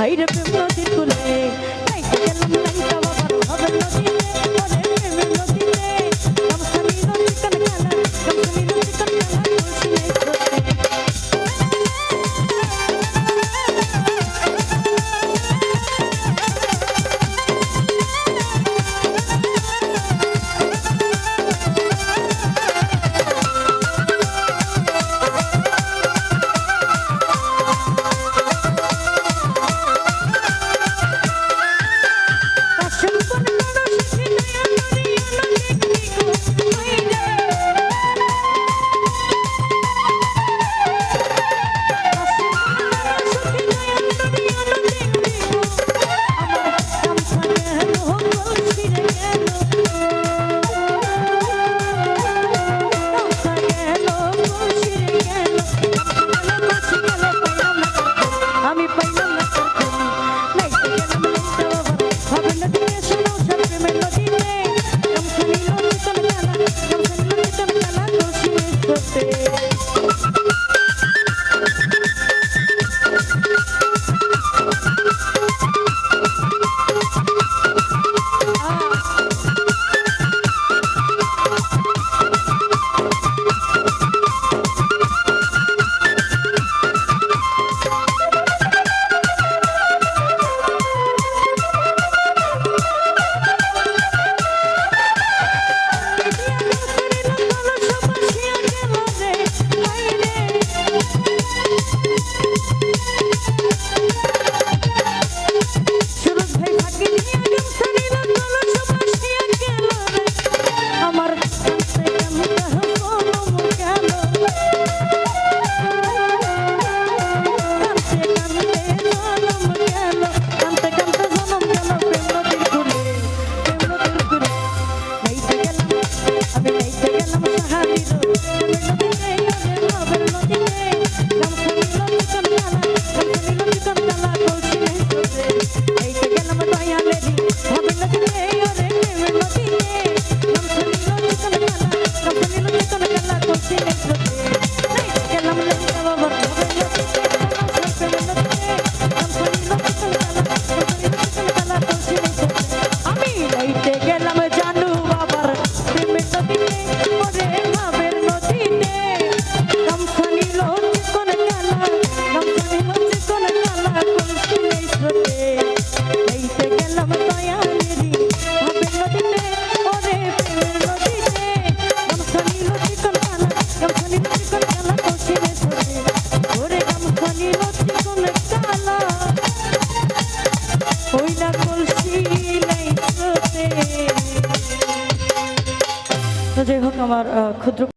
হাইরে প্রেম নদীর কুলে আমার ক্ষুদ্র